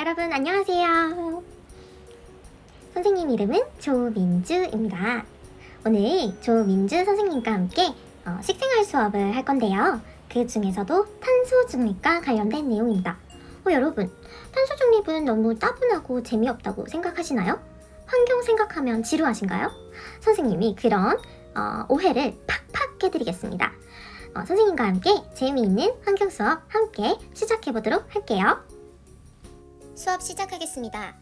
여러분 안녕하세요. 선생님 이름은 조민주입니다. 오늘 조민주 선생님과 함께 어, 식생활 수업을 할 건데요. 그 중에서도 탄소 중립과 관련된 내용입니다. 어, 여러분, 탄소 중립은 너무 따분하고 재미없다고 생각하시나요? 환경 생각하면 지루하신가요? 선생님이 그런 어, 오해를 팍팍 깨드리겠습니다. 어, 선생님과 함께 재미있는 환경 수업 함께 시작해 보도록 할게요. 수업 시작하겠습니다.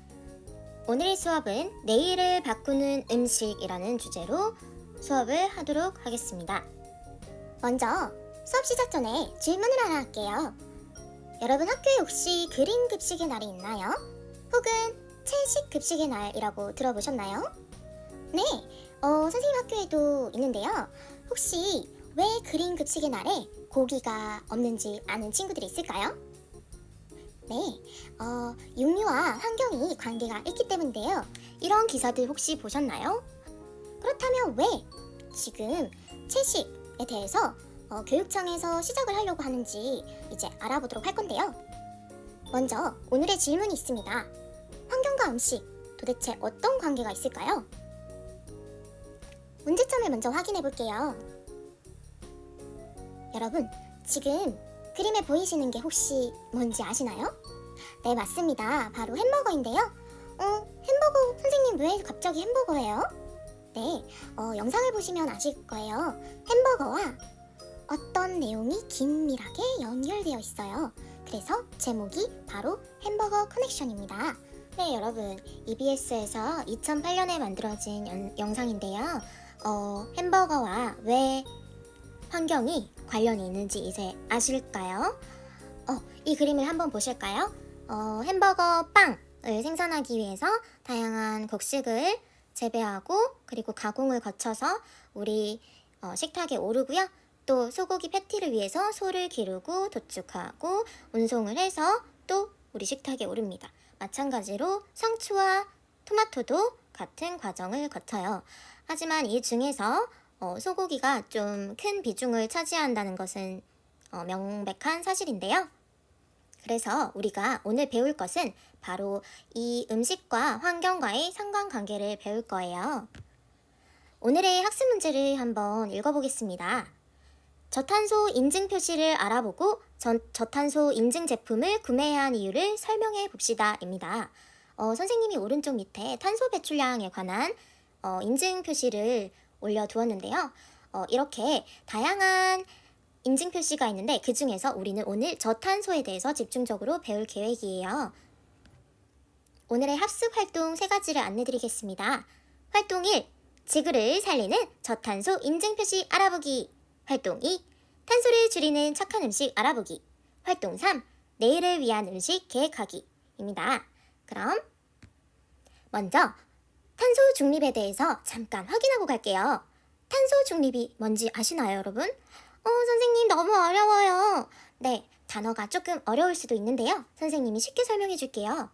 오늘의 수업은 내일을 바꾸는 음식이라는 주제로 수업을 하도록 하겠습니다. 먼저 수업 시작 전에 질문을 하나 할게요. 여러분 학교에 혹시 그린 급식의 날이 있나요? 혹은 채식 급식의 날이라고 들어보셨나요? 네, 어, 선생님 학교에도 있는데요. 혹시 왜 그린 급식의 날에 고기가 없는지 아는 친구들이 있을까요? 네, 어, 육류와 환경이 관계가 있기 때문인데요. 이런 기사들 혹시 보셨나요? 그렇다면 왜 지금 채식에 대해서 어, 교육청에서 시작을 하려고 하는지 이제 알아보도록 할 건데요. 먼저 오늘의 질문이 있습니다. 환경과 음식 도대체 어떤 관계가 있을까요? 문제점을 먼저 확인해 볼게요. 여러분, 지금 그림에 보이시는 게 혹시 뭔지 아시나요? 네, 맞습니다. 바로 햄버거인데요. 어, 햄버거 선생님 왜 갑자기 햄버거예요? 네, 어, 영상을 보시면 아실 거예요. 햄버거와 어떤 내용이 긴밀하게 연결되어 있어요. 그래서 제목이 바로 햄버거 커넥션입니다. 네, 여러분. EBS에서 2008년에 만들어진 연- 영상인데요. 어, 햄버거와 왜 환경이 관련이 있는지 이제 아실까요? 어, 이 그림을 한번 보실까요? 어, 햄버거 빵을 생산하기 위해서 다양한 곡식을 재배하고 그리고 가공을 거쳐서 우리 어, 식탁에 오르고요. 또 소고기 패티를 위해서 소를 기르고 도축하고 운송을 해서 또 우리 식탁에 오릅니다. 마찬가지로 상추와 토마토도 같은 과정을 거쳐요. 하지만 이 중에서 어, 소고기가 좀 큰 비중을 차지한다는 것은 어, 명백한 사실인데요. 그래서 우리가 오늘 배울 것은 바로 이 음식과 환경과의 상관관계를 배울 거예요. 오늘의 학습 문제를 한번 읽어보겠습니다. 저탄소 인증 표시를 알아보고 전, 저탄소 인증 제품을 구매해야 하는 이유를 설명해 봅시다입니다. 어, 선생님이 오른쪽 밑에 탄소 배출량에 관한 어, 인증 표시를 올려두었는데요. 어, 이렇게 다양한 인증 표시가 있는데 그 중에서 우리는 오늘 저탄소에 대해서 집중적으로 배울 계획이에요. 오늘의 합숙 활동 세 가지를 안내드리겠습니다. 활동 1. 지구를 살리는 저탄소 인증 표시 알아보기. 활동 2. 탄소를 줄이는 착한 음식 알아보기. 활동 3. 내일을 위한 음식 계획하기입니다. 그럼 먼저 탄소 중립에 대해서 잠깐 확인하고 갈게요. 탄소 중립이 뭔지 아시나요, 여러분? 어, 선생님 너무 어려워요. 네, 단어가 조금 어려울 수도 있는데요. 선생님이 쉽게 설명해 줄게요.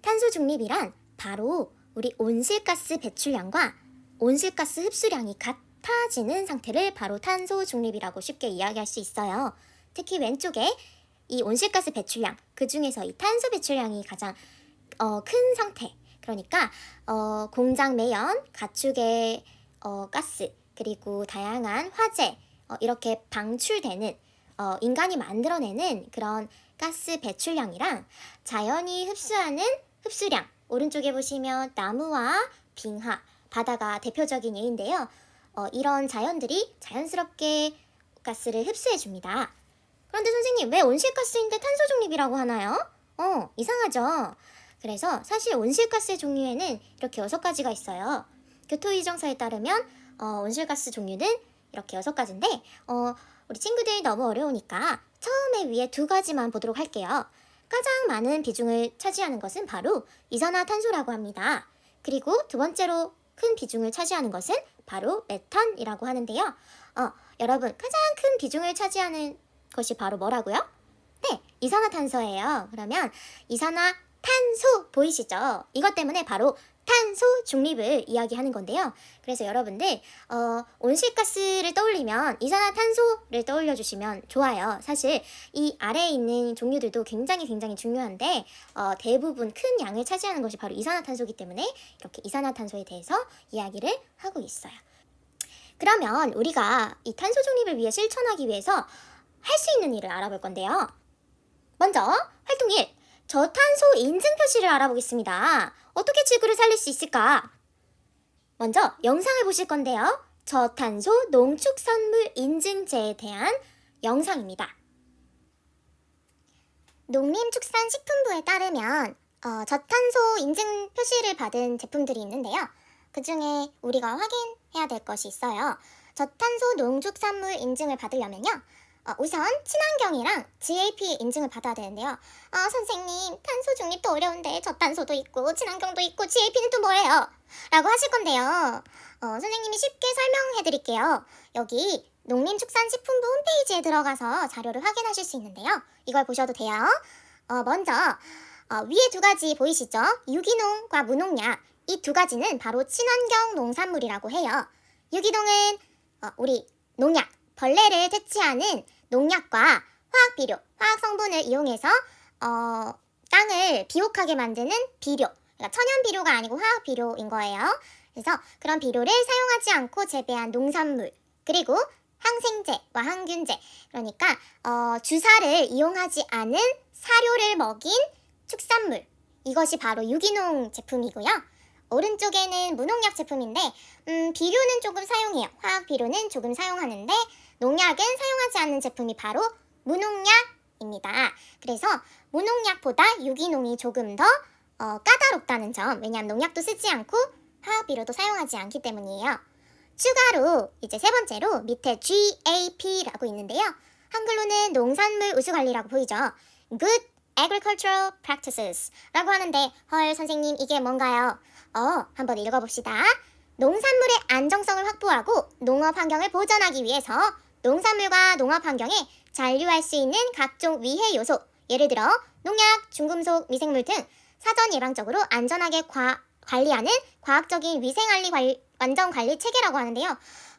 탄소 중립이란 바로 우리 온실가스 배출량과 온실가스 흡수량이 같아지는 상태를 바로 탄소 중립이라고 쉽게 이야기할 수 있어요. 특히 왼쪽에 이 온실가스 배출량, 그 중에서 이 탄소 배출량이 가장 어, 큰 상태. 그러니까 어, 공장 매연, 가축의 어, 가스, 그리고 다양한 화재 어, 이렇게 방출되는 어, 인간이 만들어내는 그런 가스 배출량이랑 자연이 흡수하는 흡수량 오른쪽에 보시면 나무와 빙하, 바다가 대표적인 예인데요. 어, 이런 자연들이 자연스럽게 가스를 흡수해 줍니다. 그런데 선생님 왜 온실가스인데 탄소 중립이라고 하나요? 어, 이상하죠. 그래서 사실 온실가스의 종류에는 이렇게 여섯 가지가 있어요. 교토위정서에 따르면 어, 온실가스 종류는 이렇게 여섯 가지인데 어, 우리 친구들 너무 어려우니까 처음에 위에 두 가지만 보도록 할게요. 가장 많은 비중을 차지하는 것은 바로 이산화탄소라고 합니다. 그리고 두 번째로 큰 비중을 차지하는 것은 바로 메탄이라고 하는데요. 어, 여러분 가장 큰 비중을 차지하는 것이 바로 뭐라고요? 네, 이산화탄소예요. 그러면 이산화탄소 보이시죠? 이것 때문에 바로 저 탄소 중립을 이야기하는 건데요. 그래서 여러분들 어, 온실가스를 떠올리면 이산화탄소를 떠올려 주시면 좋아요. 사실 이 아래에 있는 종류들도 굉장히 굉장히 중요한데 어, 대부분 큰 양을 차지하는 것이 바로 이산화탄소이기 때문에 이렇게 이산화탄소에 대해서 이야기를 하고 있어요. 그러면 우리가 이 탄소 중립을 위해 실천하기 위해서 할 수 있는 일을 알아볼 건데요. 먼저 활동 1. 저탄소 인증 표시를 알아보겠습니다. 어떻게 지구를 살릴 수 있을까? 먼저 영상을 보실 건데요. 저탄소 농축산물 인증제에 대한 영상입니다. 농림축산식품부에 따르면 어, 저탄소 인증 표시를 받은 제품들이 있는데요. 그 중에 우리가 확인해야 될 것이 있어요. 저탄소 농축산물 인증을 받으려면요. 어, 우선 친환경이랑 GAP 인증을 받아야 되는데요. 아 선생님 탄소 중립도 어려운데 저탄소도 있고 친환경도 있고 GAP는 또 뭐예요? 라고 하실 건데요. 어, 선생님이 쉽게 설명해 드릴게요. 여기 농림축산식품부 홈페이지에 들어가서 자료를 확인하실 수 있는데요. 이걸 보셔도 돼요. 어, 먼저 어, 위에 두 가지 보이시죠? 유기농과 무농약 이 두 가지는 바로 친환경 농산물이라고 해요. 유기농은 어, 우리 농약 벌레를 퇴치하는 농약과 화학 비료, 화학 성분을 이용해서 어, 땅을 비옥하게 만드는 비료, 그러니까 천연 비료가 아니고 화학 비료인 거예요. 그래서 그런 비료를 사용하지 않고 재배한 농산물, 그리고 항생제와 항균제, 그러니까 어, 주사를 이용하지 않은 사료를 먹인 축산물, 이것이 바로 유기농 제품이고요. 오른쪽에는 무농약 제품인데 음, 비료는 조금 사용해요. 화학 비료는 조금 사용하는데 농약은 사용하지 않는 제품이 바로 무농약입니다. 그래서 무농약보다 유기농이 조금 더 어, 까다롭다는 점. 왜냐하면 농약도 쓰지 않고 화학 비료도 사용하지 않기 때문이에요. 추가로 이제 세 번째로 밑에 GAP라고 있는데요. 한글로는 농산물 우수 관리라고 보이죠. Good Agricultural Practices라고 하는데 헐 선생님 이게 뭔가요? 어 한번 읽어봅시다. 농산물의 안정성을 확보하고 농업 환경을 보존하기 위해서 농산물과 농업 환경에 잔류할 수 있는 각종 위해 요소, 예를 들어 농약, 중금속, 미생물 등 사전 예방적으로 안전하게 과- 관리하는 과학적인 위생관리 관- 완전 관리 체계라고 하는데요.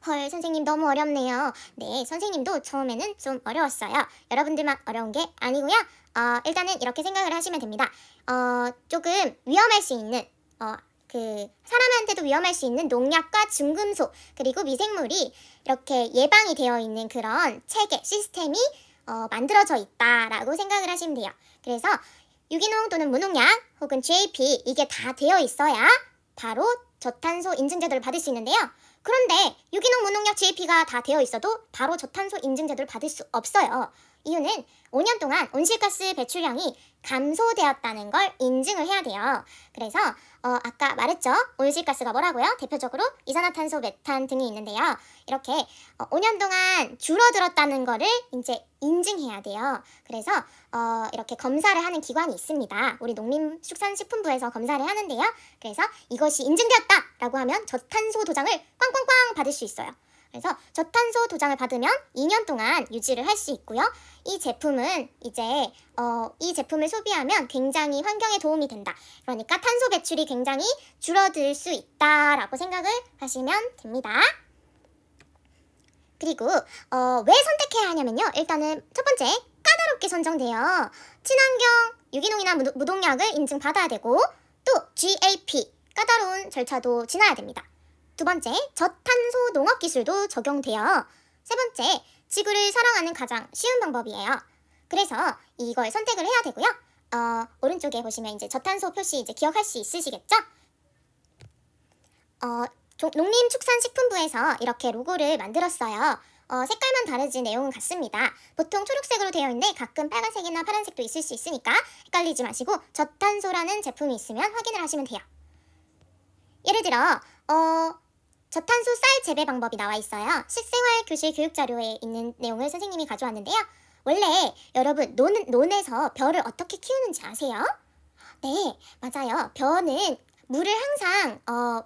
헐, 선생님 너무 어렵네요. 네, 선생님도 처음에는 좀 어려웠어요. 여러분들만 어려운 게 아니고요. 어, 일단은 이렇게 생각을 하시면 됩니다. 어, 조금 위험할 수 있는 어, 그 사람한테도 위험할 수 있는 농약과 중금속 그리고 미생물이 이렇게 예방이 되어 있는 그런 체계 시스템이 어, 만들어져 있다라고 생각을 하시면 돼요. 그래서 유기농 또는 무농약 혹은 GAP 이게 다 되어 있어야 바로 저탄소 인증제도를 받을 수 있는데요. 그런데 유기농 무농약 GAP가 다 되어 있어도 바로 저탄소 인증제도를 받을 수 없어요. 이유는 5년 동안 온실가스 배출량이 감소되었다는 걸 인증을 해야 돼요. 그래서 어, 아까 말했죠. 온실가스가 뭐라고요? 대표적으로 이산화탄소, 메탄 등이 있는데요. 이렇게 어, 5년 동안 줄어들었다는 거를 이제 인증해야 돼요. 그래서 어, 이렇게 검사를 하는 기관이 있습니다. 우리 농림축산식품부에서 검사를 하는데요. 그래서 이것이 인증되었다라고 하면 저탄소 도장을 꽝꽝꽝 받을 수 있어요. 그래서 저탄소 도장을 받으면 2년 동안 유지를 할 수 있고요. 이 제품은 이제 어, 이 제품을 소비하면 굉장히 환경에 도움이 된다. 그러니까 탄소 배출이 굉장히 줄어들 수 있다라고 생각을 하시면 됩니다. 그리고 어, 왜 선택해야 하냐면요. 일단은 첫 번째 까다롭게 선정돼요. 친환경 유기농이나 무, 무농약을 인증받아야 되고 또 GAP 까다로운 절차도 지나야 됩니다. 두 번째 저탄소 농업 기술도 적용돼요. 세 번째 지구를 사랑하는 가장 쉬운 방법이에요. 그래서 이걸 선택을 해야 되고요. 어, 오른쪽에 보시면 이제 저탄소 표시 이제 기억할 수 있으시겠죠? 어, 종- 농림축산식품부에서 이렇게 로고를 만들었어요. 어, 색깔만 다르지 내용은 같습니다. 보통 초록색으로 되어 있는데 가끔 빨간색이나 파란색도 있을 수 있으니까 헷갈리지 마시고 저탄소라는 제품이 있으면 확인을 하시면 돼요. 예를 들어 어, 저탄소 쌀 재배 방법이 나와 있어요. 식생활 교실 교육 자료에 있는 내용을 선생님이 가져왔는데요. 원래 여러분 논, 논에서 벼를 어떻게 키우는지 아세요? 네, 맞아요. 벼는 물을 항상 어,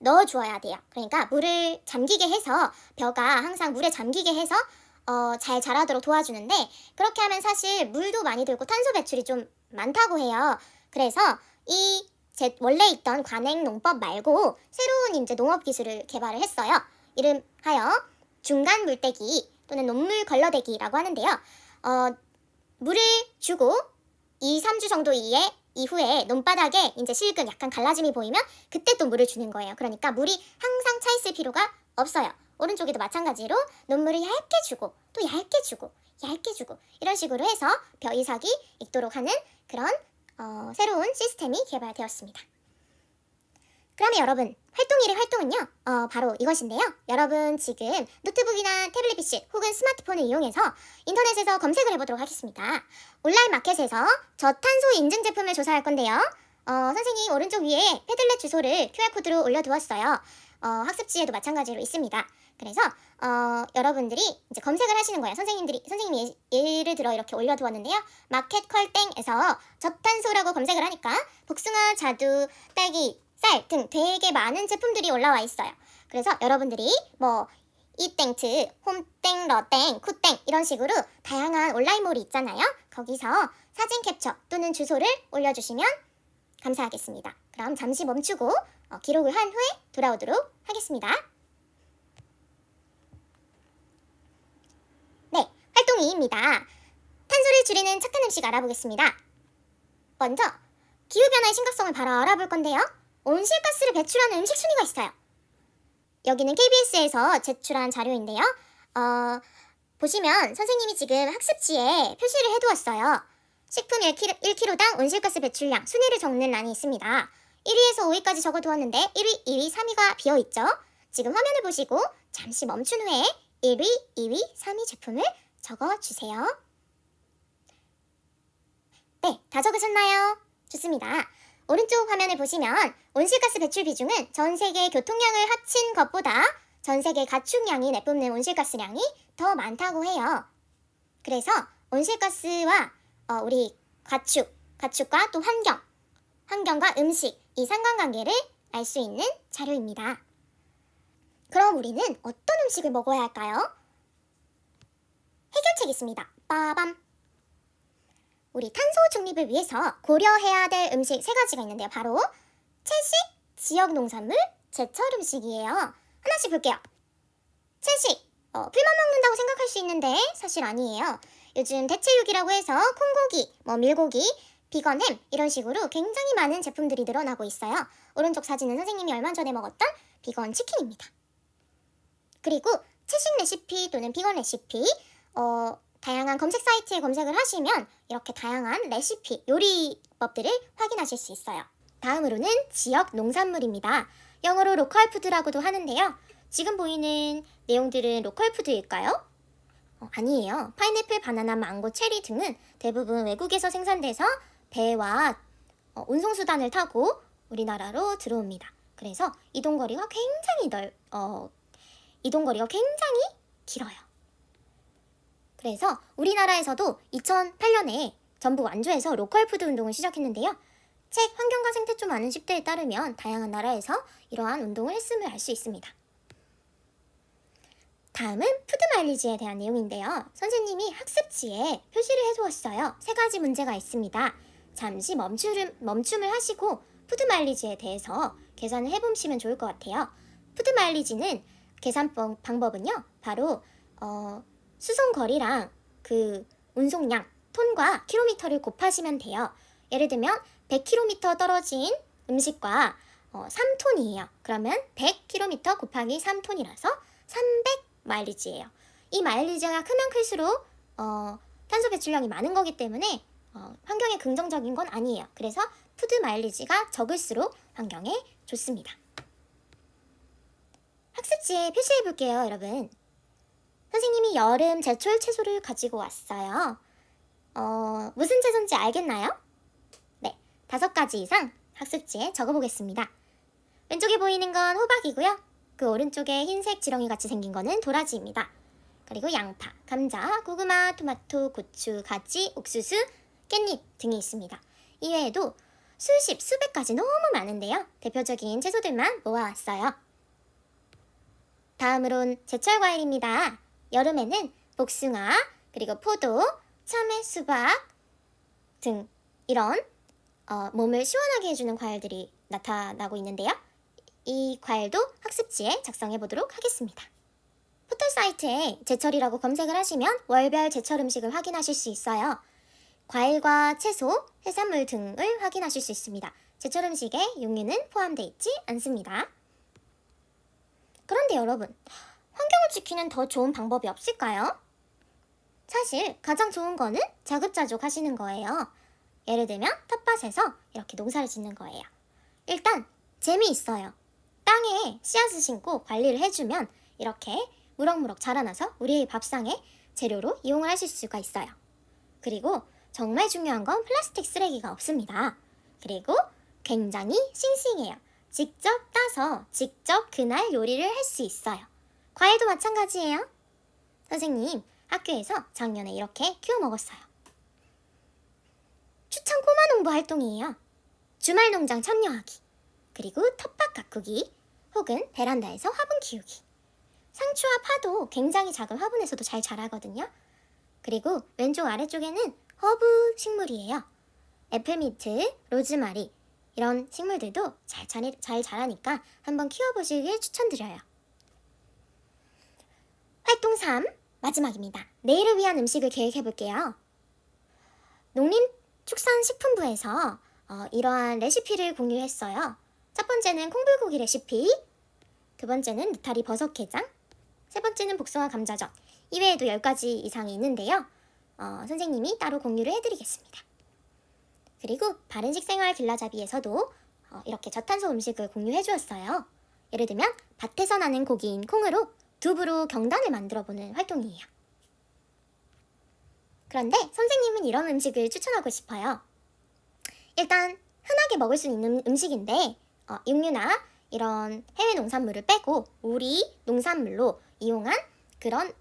넣어주어야 돼요. 그러니까 물을 잠기게 해서 벼가 항상 물에 잠기게 해서 어, 잘 자라도록 도와주는데 그렇게 하면 사실 물도 많이 들고 탄소 배출이 좀 많다고 해요. 그래서 이 제 원래 있던 관행 농법 말고 새로운 이제 농업 기술을 개발을 했어요. 이름하여 중간 물대기 또는 논물 걸러대기라고 하는데요. 어, 물을 주고 2, 3주 정도 이에 이후에 논바닥에 이제 실근 약간 갈라짐이 보이면 그때 또 물을 주는 거예요. 그러니까 물이 항상 차 있을 필요가 없어요. 오른쪽에도 마찬가지로 논물을 얇게 주고 또 얇게 주고 얇게 주고 이런 식으로 해서 벼이삭이 익도록 하는 그런 어, 새로운 시스템이 개발되었습니다. 그러면 여러분 활동 1의 활동은요? 어, 바로 이것인데요. 여러분 지금 노트북이나 태블릿 PC 혹은 스마트폰을 이용해서 인터넷에서 검색을 해보도록 하겠습니다. 온라인 마켓에서 저탄소 인증 제품을 조사할 건데요. 어, 선생님 오른쪽 위에 패들렛 주소를 QR코드로 올려두었어요 어, 학습지에도 마찬가지로 있습니다 그래서 어, 여러분들이 이제 검색을 하시는 거예요. 선생님들이 선생님이 예- 예를 들어 이렇게 올려두었는데요. 마켓 컬땡에서 저탄소라고 검색을 하니까 복숭아, 자두, 딸기, 쌀 등 되게 많은 제품들이 올라와 있어요. 그래서 여러분들이 뭐 이땡트, 홈땡, 러땡, 쿠땡 이런 식으로 다양한 온라인몰이 있잖아요. 거기서 사진 캡처 또는 주소를 올려주시면 감사하겠습니다. 그럼 잠시 멈추고 어, 기록을 한 후에 돌아오도록 하겠습니다. 네, 활동 2입니다. 탄소를 줄이는 착한 음식 알아보겠습니다. 먼저 기후변화의 심각성을 바로 알아볼 건데요. 온실가스를 배출하는 음식 순위가 있어요. 여기는 KBS에서 제출한 자료인데요. 어, 보시면 선생님이 지금 학습지에 표시를 해두었어요. 식품 1kg, 1kg당 온실가스 배출량 순위를 적는 란이 있습니다. 1위에서 5위까지 적어두었는데 1위, 2위, 3위가 비어있죠. 지금 화면을 보시고 잠시 멈춘 후에 1위, 2위, 3위 제품을 적어주세요. 네, 다 적으셨나요? 좋습니다. 오른쪽 화면을 보시면 온실가스 배출 비중은 전 세계 교통량을 합친 것보다 전 세계 가축량이 내뿜는 온실가스량이 더 많다고 해요. 그래서 온실가스와 어, 우리 가축, 가축과 또 환경, 환경과 음식 이 상관관계를 알 수 있는 자료입니다. 그럼 우리는 어떤 음식을 먹어야 할까요? 해결책 있습니다. 빠밤. 우리 탄소 중립을 위해서 고려해야 될 음식 세 가지가 있는데요. 바로 채식, 지역 농산물, 제철 음식이에요. 하나씩 볼게요. 채식, 어, 풀만 먹는다고 생각할 수 있는데 사실 아니에요. 요즘 대체육이라고 해서 콩고기, 뭐 밀고기, 비건 햄 이런 식으로 굉장히 많은 제품들이 늘어나고 있어요. 오른쪽 사진은 선생님이 얼마 전에 먹었던 비건 치킨입니다. 그리고 채식 레시피 또는 비건 레시피, 어, 다양한 검색 사이트에 검색을 하시면 이렇게 다양한 레시피, 요리법들을 확인하실 수 있어요. 다음으로는 지역 농산물입니다. 영어로 로컬 푸드라고도 하는데요. 지금 보이는 내용들은 로컬 푸드일까요? 어, 아니에요. 파인애플, 바나나, 망고, 체리 등은 대부분 외국에서 생산돼서 배와 어, 운송수단을 타고 우리나라로 들어옵니다. 그래서 이동거리가 굉장히 넓, 어, 이동거리가 굉장히 길어요. 그래서 우리나라에서도 2008년에 전북 완주에서 로컬 푸드 운동을 시작했는데요. 책 환경과 생태 좀 아는 10대에 따르면 다양한 나라에서 이러한 운동을 했음을 알 수 있습니다. 다음은 푸드 마일리지에 대한 내용인데요. 선생님이 학습지에 표시를 해두었어요. 세 가지 문제가 있습니다. 잠시 멈춤을, 멈춤을 하시고 푸드 마일리지에 대해서 계산을 해보시면 좋을 것 같아요. 푸드 마일리지는 계산 법- 방법은요. 바로 어, 수송 거리랑 그 운송량, 톤과 킬로미터를 곱하시면 돼요. 예를 들면 100km 떨어진 음식과 어, 3톤이에요. 그러면 100km 곱하기 3톤이라서 300 마일리지예요. 이 마일리지가 크면 클수록 어, 탄소 배출량이 많은 거기 때문에 어, 환경에 긍정적인 건 아니에요. 그래서 푸드 마일리지가 적을수록 환경에 좋습니다. 학습지에 표시해 볼게요, 여러분. 선생님이 여름 제철 채소를 가지고 왔어요. 어, 무슨 채소인지 알겠나요? 네, 다섯 가지 이상 학습지에 적어보겠습니다. 왼쪽에 보이는 건 호박이고요. 그 오른쪽에 흰색 지렁이 같이 생긴 거는 도라지입니다. 그리고 양파, 감자, 고구마, 토마토, 고추, 가지, 옥수수, 깻잎 등이 있습니다. 이외에도 수십, 수백 가지 너무 많은데요. 대표적인 채소들만 모아왔어요. 다음으론 제철 과일입니다. 여름에는 복숭아, 그리고 포도, 참외, 수박 등 이런 어, 몸을 시원하게 해주는 과일들이 나타나고 있는데요. 이 과일도 학습지에 작성해 보도록 하겠습니다. 포털 사이트에 제철이라고 검색을 하시면 월별 제철 음식을 확인하실 수 있어요. 과일과 채소, 해산물 등을 확인하실 수 있습니다. 제철 음식에 육류는 포함되어 있지 않습니다. 그런데 여러분, 환경을 지키는 더 좋은 방법이 없을까요? 사실 가장 좋은 거는 자급자족 하시는 거예요. 예를 들면 텃밭에서 이렇게 농사를 짓는 거예요. 일단 재미있어요. 땅에 씨앗을 심고 관리를 해주면 이렇게 무럭무럭 자라나서 우리의 밥상에 재료로 이용을 하실 수가 있어요. 그리고 정말 중요한 건 플라스틱 쓰레기가 없습니다. 그리고 굉장히 싱싱해요. 직접 따서 직접 그날 요리를 할 수 있어요. 과일도 마찬가지예요. 선생님, 학교에서 작년에 이렇게 키워 먹었어요. 추천 꼬마 농부 활동이에요. 주말 농장 참여하기, 그리고 텃밭 가꾸기, 혹은 베란다에서 화분 키우기. 상추와 파도 굉장히 작은 화분에서도 잘 자라거든요. 그리고 왼쪽 아래쪽에는 허브 식물이에요. 애플미트, 로즈마리 이런 식물들도 잘, 자, 잘 자라니까 한번 키워보시길 추천드려요. 활동 3 마지막입니다. 내일을 위한 음식을 계획해볼게요. 농림축산식품부에서 어, 이러한 레시피를 공유했어요. 첫 번째는 콩불고기 레시피, 두 번째는 느타리 버섯게장, 세 번째는 복숭아 감자전. 이외에도 10가지 이상이 있는데요. 어, 선생님이 따로 공유를 해드리겠습니다. 그리고 바른식 생활 길라잡이에서도 어, 이렇게 저탄소 음식을 공유해 주었어요. 예를 들면 밭에서 나는 고기인 콩으로 두부로 경단을 만들어 보는 활동이에요. 그런데 선생님은 이런 음식을 추천하고 싶어요. 일단 흔하게 먹을 수 있는 음식인데 어, 육류나 이런 해외 농산물을 빼고 우리 농산물로 이용한 그런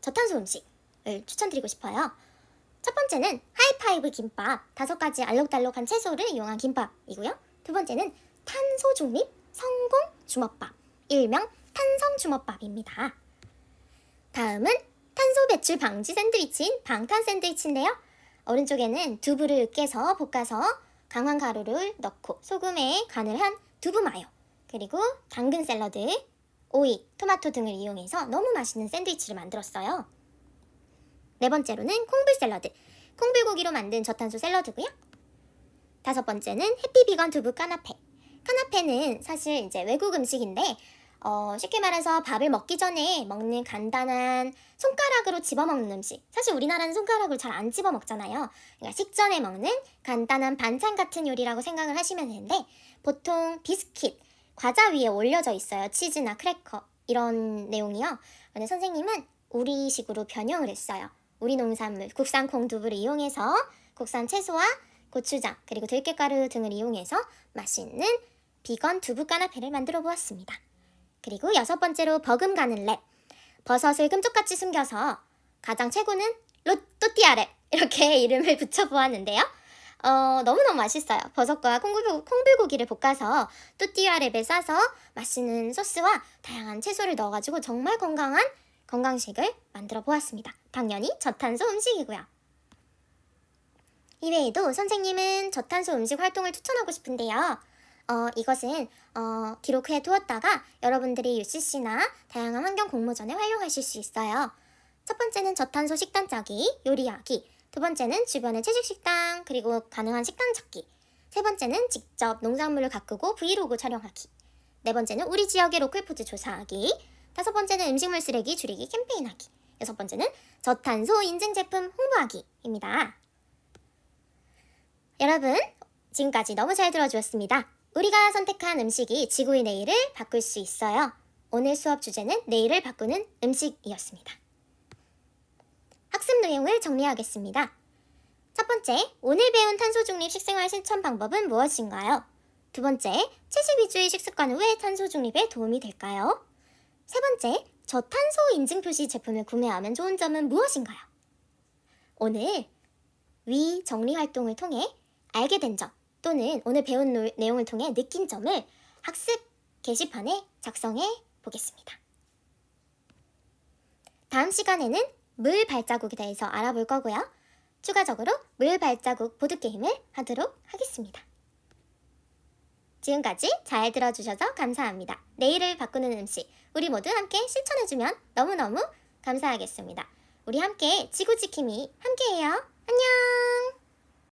저탄소 음식을 추천드리고 싶어요. 첫 번째는 하이파이브 김밥, 다섯 가지 알록달록한 채소를 이용한 김밥이고요. 두 번째는 탄소 중립 성공 주먹밥, 일명 탄성 주먹밥입니다. 다음은 탄소 배출 방지 샌드위치인 방탄 샌드위치인데요. 오른쪽에는 두부를 으깨서 볶아서 강황 가루를 넣고 소금에 간을 한 두부 마요, 그리고 당근 샐러드, 오이, 토마토 등을 이용해서 너무 맛있는 샌드위치를 만들었어요. 네 번째로는 콩불 샐러드. 콩불고기로 만든 저탄소 샐러드고요. 다섯 번째는 해피 비건 두부 까나페. 까나페는 사실 이제 외국 음식인데 어, 쉽게 말해서 밥을 먹기 전에 먹는 간단한 손가락으로 집어먹는 음식. 사실 우리나라는 손가락으로 잘 안 집어먹잖아요. 그러니까 식전에 먹는 간단한 반찬 같은 요리라고 생각을 하시면 되는데 보통 비스킷, 과자 위에 올려져 있어요. 치즈나 크래커 이런 내용이요. 근데 선생님은 우리식으로 변형을 했어요. 우리 농산물 국산 콩두부를 이용해서 국산 채소와 고추장 그리고 들깨가루 등을 이용해서 맛있는 비건 두부 까나페를 만들어 보았습니다. 그리고 여섯 번째로 버금가는 랩. 버섯을 끔찍같이 숨겨서 가장 최고는 로또띠아 랩 이렇게 이름을 붙여보았는데요. 어, 너무너무 맛있어요. 버섯과 콩불고, 콩불고기를 볶아서 또띠아 랩에 싸서 맛있는 소스와 다양한 채소를 넣어가지고 정말 건강한 건강식을 만들어 보았습니다. 당연히 저탄소 음식이고요. 이외에도 선생님은 저탄소 음식 활동을 추천하고 싶은데요. 어, 이것은 어, 기록해 두었다가 여러분들이 UCC나 다양한 환경 공모전에 활용하실 수 있어요. 첫 번째는 저탄소 식단 짜기, 요리하기. 두 번째는 주변의 채식 식당, 그리고 가능한 식단 찾기. 세 번째는 직접 농작물을 가꾸고 브이로그 촬영하기. 네 번째는 우리 지역의 로컬 푸드 조사하기. 다섯 번째는 음식물 쓰레기 줄이기 캠페인하기. 여섯 번째는 저탄소 인증 제품 홍보하기입니다. 여러분, 지금까지 너무 잘 들어주었습니다. 우리가 선택한 음식이 지구의 내일을 바꿀 수 있어요. 오늘 수업 주제는 내일을 바꾸는 음식이었습니다. 학습 내용을 정리하겠습니다. 첫 번째, 오늘 배운 탄소 중립 식생활 실천 방법은 무엇인가요? 두 번째, 채식 위주의 식습관은 왜 탄소 중립에 도움이 될까요? 세 번째, 저탄소 인증 표시 제품을 구매하면 좋은 점은 무엇인가요? 오늘 위 정리 활동을 통해 알게 된 점 또는 오늘 배운 노, 내용을 통해 느낀 점을 학습 게시판에 작성해 보겠습니다. 다음 시간에는 물 발자국에 대해서 알아볼 거고요. 추가적으로 물 발자국 보드게임을 하도록 하겠습니다. 지금까지 잘 들어주셔서 감사합니다. 내일을 바꾸는 음식, 우리 모두 함께 실천해주면 너무너무 감사하겠습니다. 우리 함께 지구 지킴이 함께해요. 안녕!